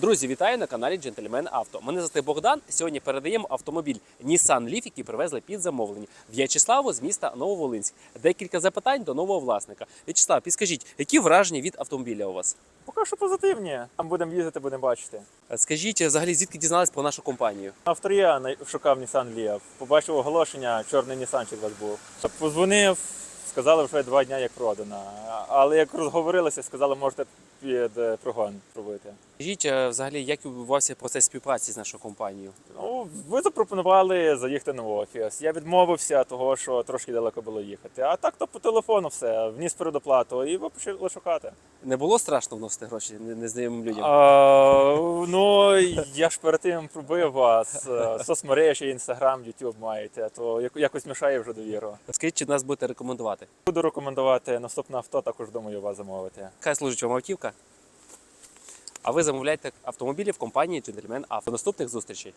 Друзі, вітаю на каналі Джентльмен Авто. Мене звати Богдан. Сьогодні передаємо автомобіль Nissan Leaf, який привезли під замовлення В'ячеславу з міста Нововолинськ. Декілька запитань до нового власника. В'ячеслав, підскажіть, які враження від автомобіля у вас? Поки що позитивні. Там будемо їздити, будемо бачити. Скажіть, взагалі, звідки дізнались про нашу компанію? Авторія шукав Nissan Leaf. Побачив оголошення, чорний Нісанчик у вас був. Позвонив, сказали, вже два дні як продана. Але як розговорилися, сказали, можете під прогон пробити. Скажіть, е, взагалі, як відбувався процес співпраці з нашою компанією? Ну, ви запропонували заїхати на офіс. Я відмовився, того що трошки далеко було їхати. А так то по телефону все, вніс передоплату і ви почали шукати. Не було страшно вносити гроші незнайомим людям? А, ну я ж перед тим пробив вас. е, Соцмережі, інстаграм, Ютуб маєте, то якось мішає вже довіру. Скажіть, чи нас будете рекомендувати? Буду рекомендувати наступне авто, також думаю вас замовити. Хай служить вам автівка. А ви замовляєте автомобілі в компанії Джентльмен Авто. До наступних зустрічей.